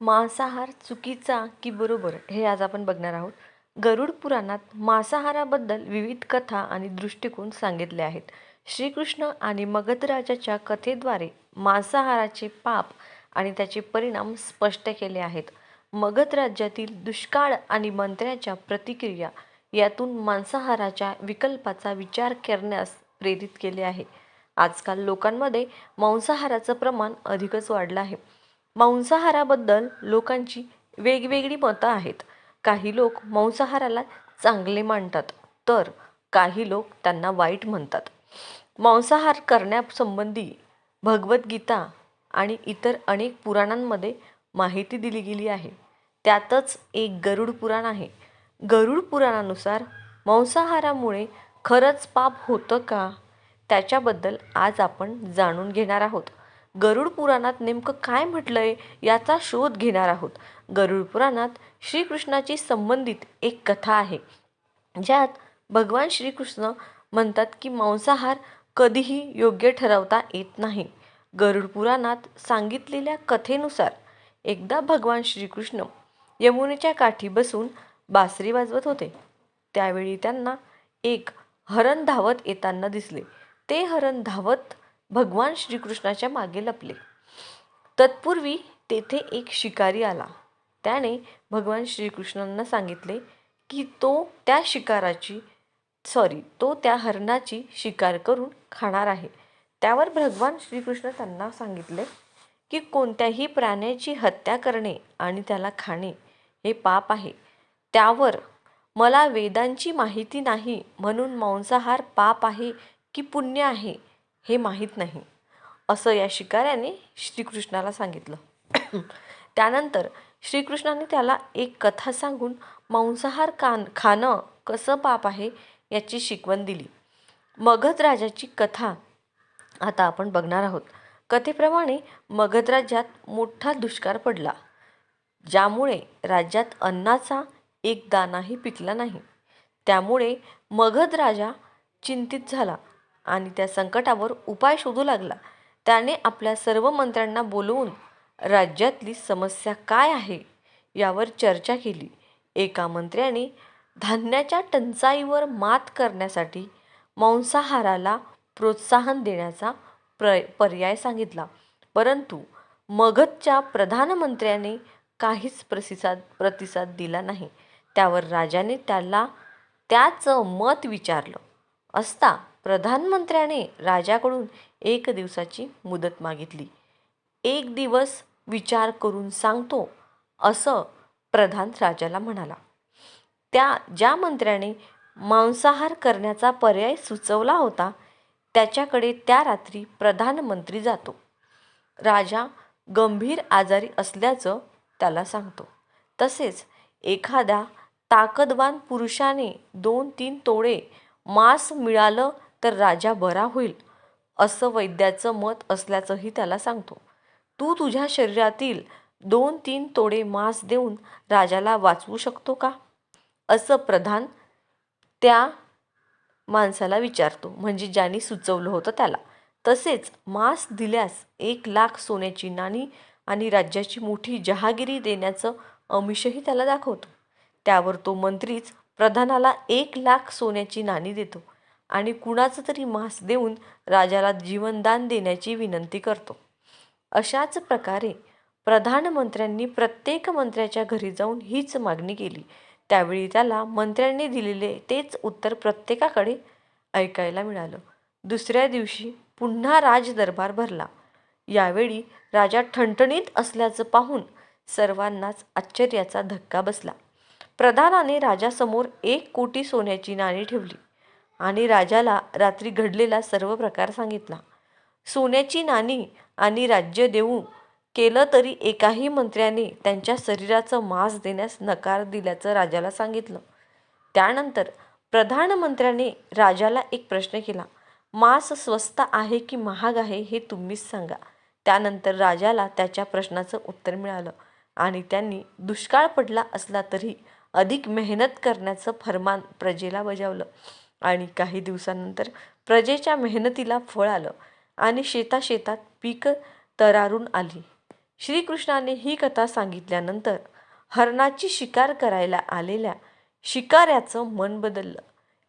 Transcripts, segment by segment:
मांसाहार चुकीचा की बरोबर हे आज आपण बघणार आहोत. गरुड पुराणात मांसाहाराबद्दल विविध कथा आणि दृष्टिकोन सांगितले आहेत. श्रीकृष्ण आणि मगधराजाच्या कथेद्वारे मांसाहाराचे पाप आणि त्याचे परिणाम स्पष्ट केले आहेत. मगध राज्यातील दुष्काळ आणि मंत्र्याच्या प्रतिक्रिया यातून मांसाहाराच्या विकल्पाचा विचार करण्यास प्रेरित केले आहे. आजकाल लोकांमध्ये मांसाहाराचं प्रमाण अधिकच वाढलं आहे. मांसाहाराबद्दल लोकांची वेगवेगळी मतं आहेत. काही लोक मांसाहाराला चांगले मानतात तर काही लोक त्यांना वाईट म्हणतात. मांसाहार करण्यासंबंधी भगवद्गीता आणि इतर अनेक पुराणांमध्ये माहिती दिली गेली आहे. त्यातच एक गरुड पुराण आहे. गरुड पुराणानुसार मांसाहारामुळे खरंच पाप होतं का? त्याच्याबद्दल आज आपण जाणून घेणार आहोत. गरुड पुराणात नेमकं काय म्हटलंय याचा शोध घेणार आहोत. गरुड पुराणात श्रीकृष्णाची संबंधित एक कथा आहे. ज्यात भगवान श्रीकृष्ण म्हणतात की मांसाहार कधीही योग्य ठरवता येत नाही. गरुड पुराणात सांगितलेल्या कथेनुसार एकदा भगवान श्रीकृष्ण यमुनेच्या काठी बसून बासरी वाजवत होते. त्यावेळी त्यांना एक हरण धावत येताना दिसले. ते हरण धावत भगवान श्रीकृष्णाच्या मागे लपले. तत्पूर्वी तेथे एक शिकारी आला. त्याने भगवान श्रीकृष्णांना सांगितले की तो त्या शिकाराची सॉरी तो त्या हरणाची शिकार करून खाणार आहे. त्यावर भगवान श्रीकृष्ण त्यांना सांगितले की कोणत्याही प्राण्याची हत्या करणे आणि त्याला खाणे हे पाप आहे. त्यावर मला वेदांची माहिती नाही म्हणून मांसाहार पाप आहे की पुण्य आहे हे माहीत नाही असं या शिकाऱ्याने श्रीकृष्णाला सांगितलं. त्यानंतर श्रीकृष्णाने त्याला एक कथा सांगून मांसाहार कान खाणं कसं पाप आहे याची शिकवण दिली. मगध राजाची कथा आता आपण बघणार आहोत. कथेप्रमाणे मगध राज्यात मोठा दुष्काळ पडला ज्यामुळे राज्यात अन्नाचा एक दानाही पिकला नाही. त्यामुळे मगध राजा चिंतित झाला आणि त्या संकटावर उपाय शोधू लागला. त्याने आपल्या सर्व मंत्र्यांना बोलवून राज्यातली समस्या काय आहे यावर चर्चा केली. एका मंत्र्याने धान्याच्या टंचाईवर मात करण्यासाठी मांसाहाराला प्रोत्साहन देण्याचा प्र पर्याय सांगितला. परंतु मगधच्या प्रधानमंत्र्याने काहीच प्रतिसाद प्रतिसाद दिला नाही. त्यावर राजाने त्याला त्याचं मत विचारलं. असता प्रधानमंत्र्याने राजाकडून एक दिवसाची मुदत मागितली. एक दिवस विचार करून सांगतो असं प्रधान राजाला म्हणाला. त्या ज्या मंत्र्याने मांसाहार करण्याचा पर्याय सुचवला होता त्याच्याकडे त्या रात्री प्रधानमंत्री जातो. राजा गंभीर आजारी असल्याचं त्याला सांगतो. तसेच एखाद्या ताकदवान पुरुषाने दोन तीन तोडे मांस मिळालं तर राजा बरा होईल असं वैद्याचं मत असल्याचंही त्याला सांगतो. तू तुझ्या शरीरातील दोन तीन तोडे मांस देऊन राजाला वाचवू शकतो का? असं प्रधान त्या माणसाला विचारतो. म्हणजे ज्यांनी सुचवलं होतं त्याला. तसेच मांस दिल्यास एक लाख सोन्याची नाणी आणि राज्याची मोठी जहागिरी देण्याचं अमिषही त्याला दाखवतो. त्यावर तो मंत्रीच प्रधानाला एक लाख सोन्याची नाणी देतो. आणि कुणाचं तरी मांस देऊन राजाला जीवनदान देण्याची विनंती करतो. अशाच प्रकारे प्रधानमंत्र्यांनी प्रत्येक मंत्र्याच्या घरी जाऊन हीच मागणी केली. त्यावेळी त्याला मंत्र्यांनी दिलेले तेच उत्तर प्रत्येकाकडे ऐकायला मिळालं. दुसऱ्या दिवशी पुन्हा राजदरबार भरला. यावेळी राजा ठणठणीत असल्याचं पाहून सर्वांनाच आश्चर्याचा धक्का बसला. प्रधानाने राजासमोर एक कोटी सोन्याची नाणी ठेवली. आणि राजाला रात्री घडलेला सर्व प्रकार सांगितला. सोन्याची नाणी आणि राज्य देऊ केलं तरी एकाही मंत्र्याने त्यांच्या शरीराचं मांस देण्यास नकार दिल्याचं राजाला सांगितलं. त्यानंतर प्रधानमंत्र्याने राजाला एक प्रश्न केला. मांस स्वस्त आहे की महाग आहे हे तुम्हीच सांगा. त्यानंतर राजाला त्याच्या प्रश्नाचं उत्तर मिळालं आणि त्यांनी दुष्काळ पडला असला तरी अधिक मेहनत करण्याचं फरमान प्रजेला बजावलं. आणि काही दिवसानंतर प्रजेच्या मेहनतीला फळ आलं आणि शेताशेतात पीक तरारून आली. श्रीकृष्णाने ही कथा सांगितल्यानंतर हरणाची शिकार करायला आलेल्या शिकाऱ्याचं मन बदललं.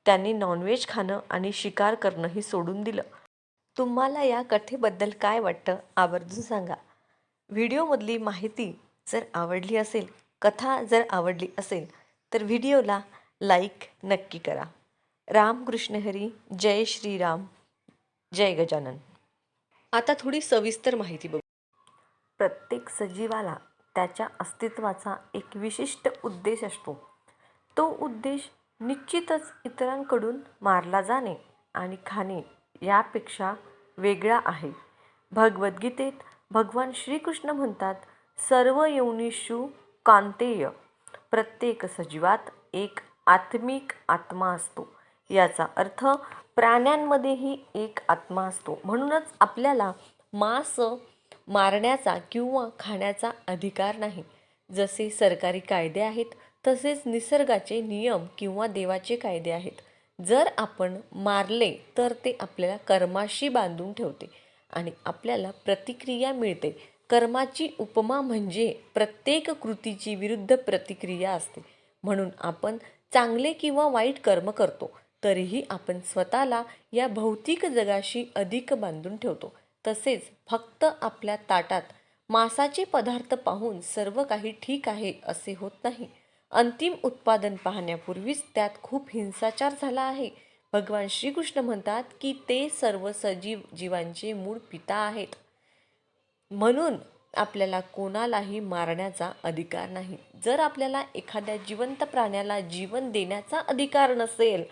त्याने नॉनव्हेज खाणं आणि शिकार करणंही सोडून दिलं. तुम्हाला या कथेबद्दल काय वाटतं आवर्जून सांगा. व्हिडिओमधली माहिती जर आवडली असेल कथा जर आवडली असेल तर व्हिडिओला लाईक नक्की करा. रामकृष्ण हरी जय श्रीराम. जय गजानन. आता थोडी सविस्तर माहिती बघू. प्रत्येक सजीवाला त्याच्या अस्तित्वाचा एक विशिष्ट उद्देश असतो. तो उद्देश निश्चितच इतरांकडून मारला जाणे आणि खाणे यापेक्षा वेगळा आहे. भगवद्गीतेत भगवान श्रीकृष्ण म्हणतात सर्व योनिषु कांतेय. प्रत्येक सजीवात एक आत्मिक आत्मा असतो. याचा अर्थ प्राण्यांमध्येही एक आत्मा असतो. म्हणूनच आपल्याला मांस मारण्याचा किंवा खाण्याचा अधिकार नाही. जसे सरकारी कायदे आहेत तसेच निसर्गाचे नियम किंवा देवाचे कायदे आहेत. जर आपण मारले तर ते आपल्याला कर्माशी बांधून ठेवते आणि आपल्याला प्रतिक्रिया मिळते. कर्माची उपमा म्हणजे प्रत्येक कृतीची विरुद्ध प्रतिक्रिया असते. म्हणून आपण चांगले किंवा वाईट कर्म करतो. तरीही आपण स्वतःला या भौतिक जगाशी अधिक बांधून ठेवतो. तसेच फक्त आपल्या ताटात मांसाचे पदार्थ पाहून सर्व काही ठीक आहे असे होत नाही. अंतिम उत्पादन पाहण्यापूर्वीच त्यात खूप हिंसाचार झाला आहे. भगवान श्रीकृष्ण म्हणतात की ते सर्व सजीव जीवांचे मूळ पिता आहेत. म्हणून आपल्याला कोणालाही मारण्याचा अधिकार नाही. जर आपल्याला एखाद्या जिवंत प्राण्याला जीवन देण्याचा अधिकार नसेल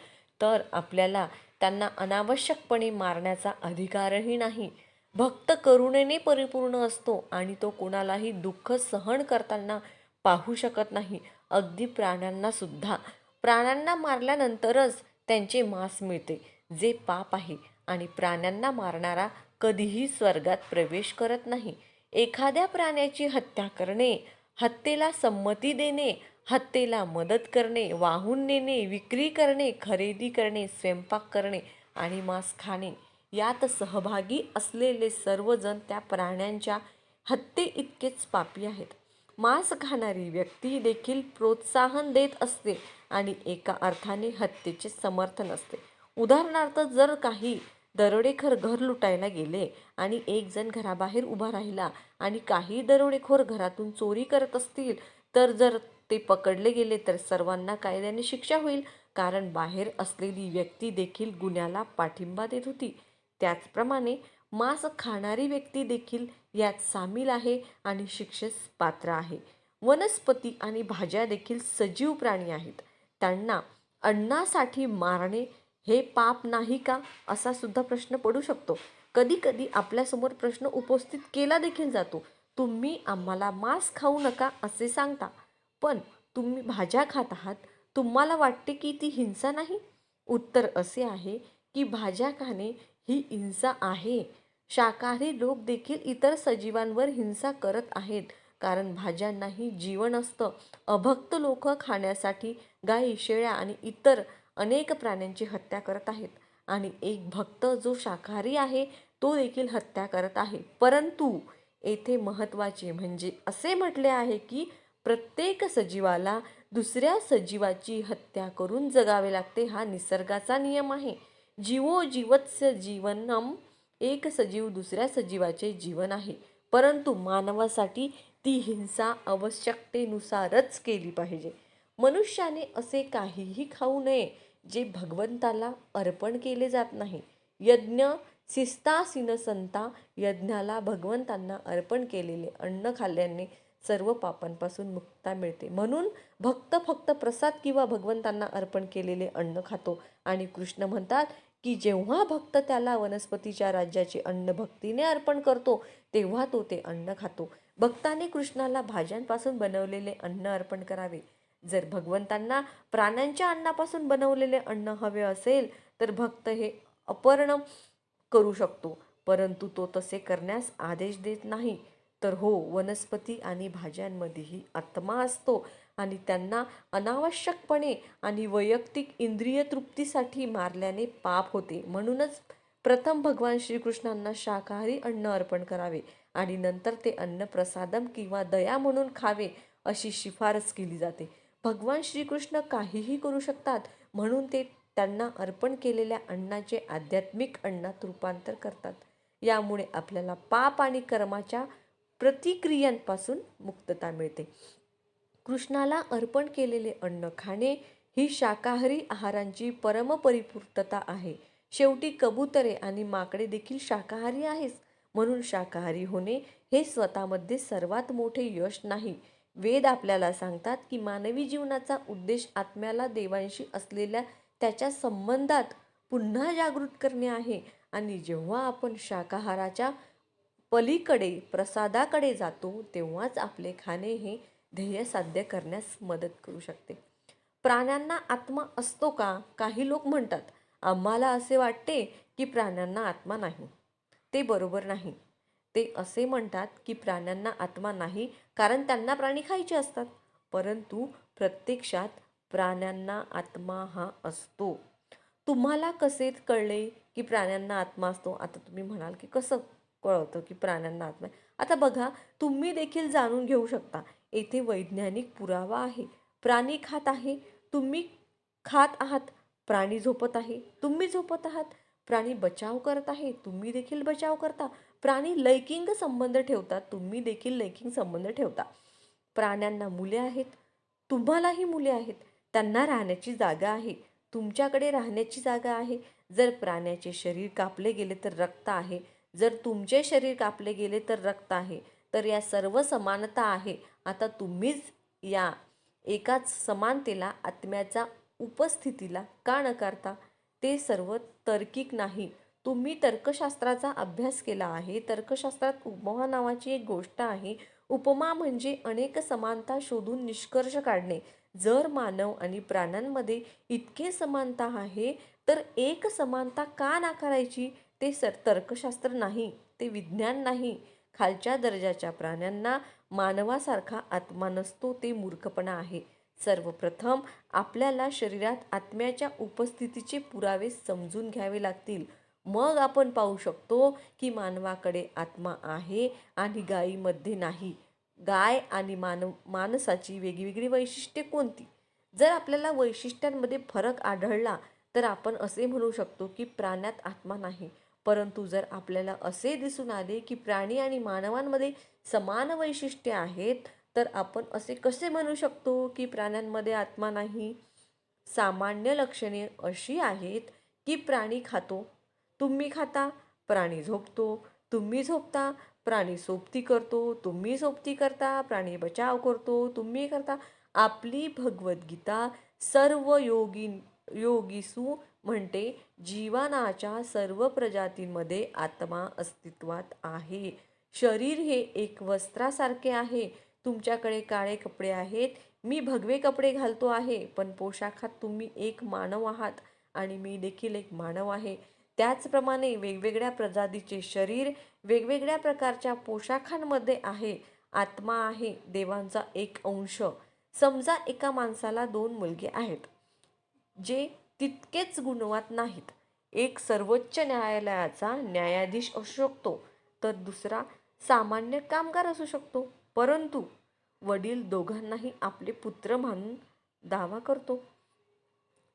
तर आपल्याला त्यांना अनावश्यकपणे मारण्याचा अधिकारही नाही. भक्त करुणेने परिपूर्ण असतो आणि तो कोणालाही दुःख सहन करताना पाहू शकत नाही अगदी प्राण्यांना सुद्धा. प्राण्यांना मारल्यानंतरच त्यांचे मांस मिळते जे पाप आहे. आणि प्राण्यांना मारणारा कधीही स्वर्गात प्रवेश करत नाही. एखाद्या प्राण्याची हत्या करणे हत्येला संमती देणे हत्येला मदत करणे वाहून नेणे विक्री करणे खरेदी करणे स्वयंपाक करणे आणि मांस खाणे यात सहभागी असलेले सर्वजण त्या प्राण्यांच्या हत्ये इतकेच पापी आहेत. मांस खाणारी व्यक्ती देखील प्रोत्साहन देत असते आणि एका अर्थाने हत्येचे समर्थन असते. उदाहरणार्थ जर काही दरोडेखोर घर लुटायला गेले आणि एक जण घराबाहेर उभा राहिला आणि काही दरोडेखोर घरातून चोरी करत असतील तर जर ते पकडले गेले तर सर्वांना कायद्याने शिक्षा होईल. कारण बाहेर असलेली व्यक्ती देखील गुन्ह्याला पाठिंबा देत होती. त्याचप्रमाणे मांस खाणारी व्यक्ती देखील यात सामील आहे आणि शिक्षेस पात्र आहे. वनस्पती आणि भाज्या देखील सजीव प्राणी आहेत. त्यांना अन्नासाठी मारणे हे पाप नाही का? असा सुद्धा प्रश्न पडू शकतो. कधी कधी आपल्यासमोर प्रश्न उपस्थित केला देखील जातो. तुम्ही आम्हाला मांस खाऊ नका असे सांगता. पण तुम्ही भाज्या खात आहात तुम्हाला वाटते की ती हिंसा नाही? उत्तर असे आहे की भाज्या खाणे ही हिंसा आहे. शाकाहारी लोक देखील इतर सजीवांवर हिंसा करत आहेत कारण भाज्यांनाही जीवन असतं. अभक्त लोक खाण्यासाठी गायी शेळ्या आणि इतर अनेक प्राण्यांची हत्या करत आहेत. आणि एक भक्त जो शाकाहारी आहे तो देखील हत्या करत आहे. परंतु येथे महत्त्वाचे म्हणजे असे म्हटले आहे की प्रत्येक सजीवाला दुसऱ्या सजीवाची हत्या करून जगावे लागते हा निसर्गाचा नियम आहे. जीवो जीवत्स जीवनम एक सजीव दुसऱ्या सजीवाचे जीवन आहे. परंतु मानवासाठी ती हिंसा आवश्यकतेनुसारच केली पाहिजे. मनुष्याने असे काहीही खाऊ नये जे भगवंताला अर्पण केले जात नाही. यज्ञ सिस्तासिन संता यज्ञाला भगवंतांना अर्पण केलेले अन्न खाल्ल्याने सर्व पापांपासून मुक्ता मिळते. म्हणून भक्त फक्त प्रसाद किंवा भगवंतांना अर्पण केलेले अन्न खातो. आणि कृष्ण म्हणतात की जेव्हा भक्त त्याला वनस्पतीच्या राज्याचे अन्न भक्तीने अर्पण करतो तेव्हा तो ते अन्न खातो. भक्ताने कृष्णाला भाज्यांपासून बनवलेले अन्न अर्पण करावे. जर भगवंतांना प्राण्यांच्या अन्नापासून बनवलेले अन्न हवे असेल तर भक्त हे अपर्ण करू शकतो. परंतु तो तसे करण्यास आदेश देत नाही. तर हो वनस्पती आणि भाज्यांमध्येही आत्मा असतो आणि त्यांना अनावश्यकपणे आणि वैयक्तिक इंद्रिय तृप्तीसाठी मारल्याने पाप होते. म्हणूनच प्रथम भगवान श्रीकृष्णांना शाकाहारी अन्न अर्पण करावे आणि नंतर ते अन्न प्रसादम किंवा दया म्हणून खावे अशी शिफारस केली जाते. भगवान श्रीकृष्ण काहीही करू शकतात म्हणून ते त्यांना अर्पण केलेल्या अन्नाचे आध्यात्मिक अन्नात रूपांतर करतात. यामुळे आपल्याला पाप आणि कर्माच्या प्रतिक्रियांपासून मुक्तता मिळते. कृष्णाला अर्पण केलेले अन्न खाणे ही शाकाहारी आहारांची परमपरिपूर्तता आहे. शेवटी कबुतरे आणि माकडे देखील शाकाहारी आहेच म्हणून शाकाहारी होणे हे स्वतःमध्ये सर्वात मोठे यश नाही. वेद आपल्याला सांगतात की मानवी जीवनाचा उद्देश आत्म्याला देवांशी असलेल्या त्याच्या संबंधात पुन्हा जागृत करणे आहे. आणि जेव्हा आपण शाकाहाराच्या पलीकडे प्रसादाकडे जातो तेव्हाच आपले खाणे हे ध्येय साध्य करण्यास मदत करू शकते. प्राण्यांना आत्मा असतो का? काही लोक म्हणतात आम्हाला असे वाटते की प्राण्यांना आत्मा नाही. ते बरोबर नाही. ते असे म्हणतात की प्राण्यांना आत्मा नाही कारण त्यांना प्राणी खायचे असतात. परंतु प्रत्यक्षात प्राण्यांना आत्मा हा असतो. तुम्हाला कसे कळले की प्राण्यांना आत्मा असतो? आता तुम्ही म्हणाल की कसं? कळवतं की प्राण्यांना आत्मा आहे? आता बघा तुम्ही देखील जाणून घेऊ शकता येथे वैज्ञानिक पुरावा आहे. प्राणी खात आहे. तुम्ही खात आहात. प्राणी झोपत आहे. तुम्ही झोपत आहात. प्राणी बचाव करत आहे. तुम्ही देखील बचाव करता. प्राणी लैकिंग संबंध ठेवतात. तुम्ही देखील लैकिंग संबंध ठेवता. प्राण्यांना मुले आहेत. तुम्हालाही मुले आहेत. त्यांना राहण्याची जागा आहे. तुमच्याकडे राहण्याची जागा आहे. जर प्राण्याचे शरीर कापले गेले तर रक्त आहे. जर तुमचे शरीर कापले गेले तर रक्त आहे तर या सर्व समानता आहे. आता तुम्हीच या एकाच समानतेला आत्म्याचा उपस्थितीला का नकारता? ते सर्व तर्किक नाही. तुम्ही तर्कशास्त्राचा अभ्यास केला आहे. तर्कशास्त्रात उपमा नावाची एक गोष्ट आहे. उपमा म्हणजे अनेक समानता शोधून निष्कर्ष काढणे. जर मानव आणि प्राण्यांमध्ये इतके समानता आहे तर एक समानता का नाकारायची? ते सर तर्कशास्त्र नाही ते विज्ञान नाही. खालच्या दर्जाच्या प्राण्यांना मानवासारखा आत्मा नसतो ते मूर्खपणा आहे. सर्वप्रथम आपल्याला शरीरात आत्म्याच्या उपस्थितीचे पुरावे समजून घ्यावे लागतील. मग आपण पाहू शकतो की मानवाकडे आत्मा आहे आणि गायीमध्ये नाही. गाय आणि मानव माणसाची वेगवेगळी वैशिष्ट्ये कोणती? जर आपल्याला वैशिष्ट्यांमध्ये फरक आढळला तर आपण असे म्हणू शकतो की प्राण्यात आत्मा नाही. परंतु जर आपल्याला असे दिसून आले की प्राणी आणि मानवांमध्ये समान वैशिष्ट्ये आहेत तर आपण असे कसे म्हणू शकतो की प्राण्यांमध्ये आत्मा नाही? सामान्य लक्षणे अशी आहेत की प्राणी खातो तुम्ही खाता प्राणी झोपतो तुम्ही झोपता प्राणी सोबती करतो तुम्ही सोबती करता प्राणी बचाव करतो तुम्ही करता. आपली भगवद्गीता सर्व योगी योगीसू म्हणते जीवनाच्या सर्व प्रजातींमध्ये आत्मा अस्तित्वात आहे. शरीर हे एक वस्त्रासारखे आहे. तुमच्याकडे काळे कपडे आहेत. मी भगवे कपडे घालतो आहे पण पोशाखात तुम्ही एक मानव आहात आणि मी देखील एक मानव आहे. त्याचप्रमाणे वेगवेगळ्या प्रजातीचे शरीर वेगवेगळ्या प्रकारच्या पोशाखांमध्ये आहे. आत्मा आहे देवांचा एक अंश. समजा एका माणसाला दोन मुलगे आहेत. जे तितकेच गुणवात नाहीत. एक सर्वोच्च न्यायालयाचा न्यायाधीश असू शकतो तर दुसरा सामान्य कामगार असू शकतो. परंतु वडील दोघांनाही आपले पुत्र मानून दावा करतो.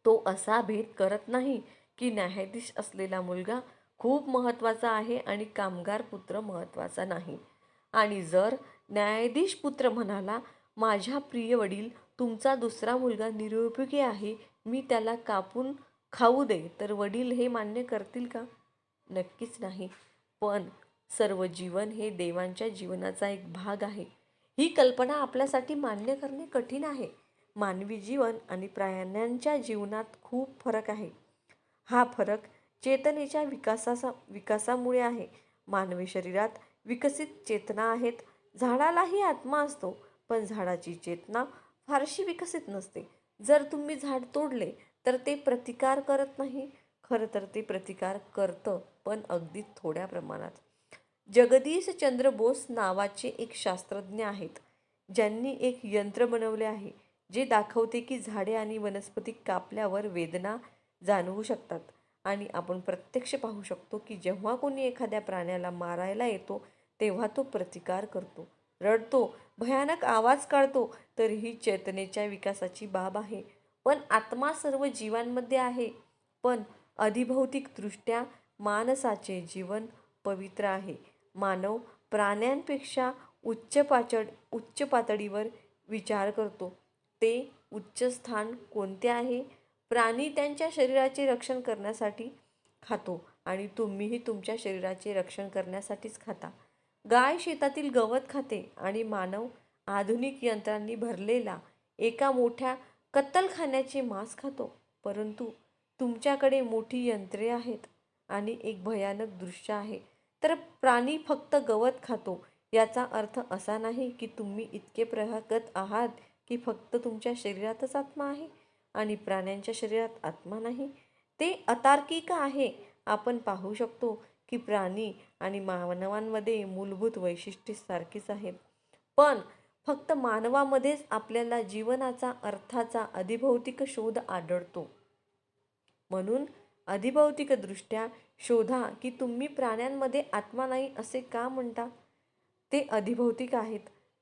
तो असा भेद करत नाही की न्यायाधीश असलेला मुलगा खूप महत्त्वाचा आहे आणि कामगार पुत्र महत्त्वाचा नाही. आणि जर न्यायाधीश पुत्र म्हणाला माझ्या प्रिय वडील तुमचा दुसरा मुलगा निरुपयोगी आहे मी त्याला कापून खाऊ दे तर वडील हे मान्य करतील का? नक्कीच नाही. पण सर्व जीवन हे देवांच्या जीवनाचा एक भाग आहे. ही कल्पना आपल्यासाठी मान्य करणे कठीण आहे. मानवी जीवन आणि प्राण्यांच्या जीवनात खूप फरक आहे. हा फरक चेतनेच्या विकासाचा विकासामुळे आहे. मानवी शरीरात विकसित चेतना आहेत. झाडालाही आत्मा असतो पण झाडाची चेतना फारशी विकसित नसते. जर तुम्ही झाड तोडले तर ते प्रतिकार करत नाही. खरं तर ते प्रतिकार करतं पण अगदी थोड्या प्रमाणात. जगदीश चंद्र बोस नावाचे एक शास्त्रज्ञ आहेत ज्यांनी एक यंत्र बनवले आहे जे दाखवते की झाडे आणि वनस्पती कापल्यावर वेदना जाणवू शकतात. आणि आपण प्रत्यक्ष पाहू शकतो की जेव्हा कोणी एखाद्या प्राण्याला मारायला येतो तेव्हा तो प्रतिकार करतो. रडतो भयानक आवाज काढतो तरीही चेतनेच्या विकासाची बाब आहे. पण आत्मा सर्व जीवांमध्ये आहे. पण अधिभौतिकदृष्ट्या माणसाचे जीवन पवित्र आहे. मानव प्राण्यांपेक्षा उच्च पाचड उच्च पातळीवर विचार करतो. ते उच्च स्थान कोणते आहे? प्राणी त्यांच्या शरीराचे रक्षण करण्यासाठी खातो आणि तुम्हीही तुमच्या शरीराचे रक्षण करण्यासाठीच खाता. गाय शेतातील गवत खाते आणि मानव आधुनिक यंत्रांनी भरलेला एका मोठ्या कत्तलखान्याचे मांस खातो. परंतु तुमच्याकडे मोठी यंत्रे आहेत आणि एक भयानक दृश्य आहे. तर प्राणी फक्त गवत खातो याचा अर्थ असा नाही की तुम्ही इतके प्रगत आहात की फक्त तुमच्या शरीरातच आत्मा आहे आणि प्राण्यांच्या शरीरात आत्मा नाही. ते अतार्किक आहे. आपण पाहू शकतो की प्राणी आणि मानवांमध्ये मूलभूत वैशिष्ट्ये सारखीच आहेत. पण फक्त मानवामध्येच आपल्याला जीवनाचा अर्थाचा अधिभौतिक शोध आढळतो. म्हणून अधिभौतिकदृष्ट्या शोधा की तुम्ही प्राण्यांमध्ये आत्मा नाही असे का म्हणता? ते अधिभौतिक आहेत.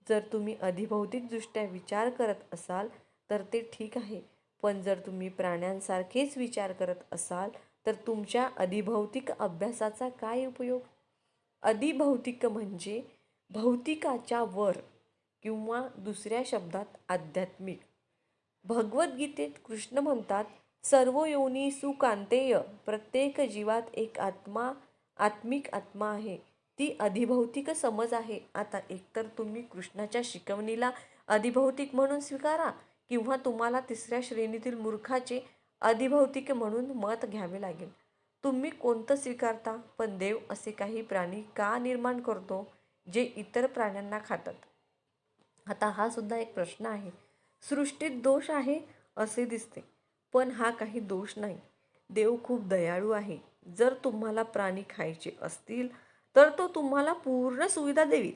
जर तुम्ही अधिभौतिकदृष्ट्या विचार करत असाल तर ते ठीक आहे. पण जर तुम्ही प्राण्यांसारखेच विचार करत असाल तर तुमच्या अधिभौतिक अभ्यासाचा काय उपयोग? अधिभौतिक म्हणजे भौतिकाच्या वर किंवा दुसऱ्या शब्दात आध्यात्मिक. भगवद्गीतेत कृष्ण म्हणतात सर्व योनी सुकांतेय प्रत्येक जीवात एक आत्मा आत्मिक आत्मा आहे. ती अधिभौतिक समज आहे. आता एकतर तुम्ही कृष्णाच्या शिकवणीला अधिभौतिक म्हणून स्वीकारा किंवा तुम्हाला तिसऱ्या श्रेणीतील मूर्खाचे अधिभौतिक म्हणून मत घ्यावे लागेल. तुम्ही कोणतं स्वीकारता? पण देव असे काही प्राणी का निर्माण करतो जे इतर प्राण्यांना खातात? आता हा सुद्धा एक प्रश्न आहे. सृष्टीत दोष आहे असे दिसते पण हा काही दोष नाही. देव खूप दयाळू आहे. जर तुम्हाला प्राणी खायचे असतील तर तो तुम्हाला पूर्ण सुविधा देईल.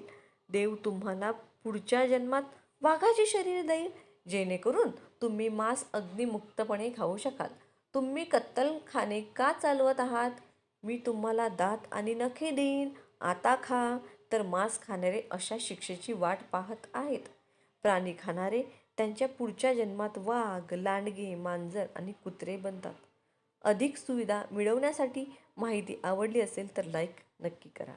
देव तुम्हाला पुढच्या जन्मात वाघाचे शरीर देईल जेणेकरून तुम्ही मांस अगदी मुक्तपणे खाऊ शकाल. तुम्ही कत्तलखाने का चालवत आहात? मी तुम्हाला दात आणि नखे देईन. आता खा. तर मांस खाणारे अशा शिक्षेची वाट पाहत आहेत. प्राणी खाणारे त्यांच्या पुढच्या जन्मात वाघ लांडगे मांजर आणि कुत्रे बनतात. अधिक सुविधा मिळवण्यासाठी माहिती आवडली असेल तर लाईक नक्की करा.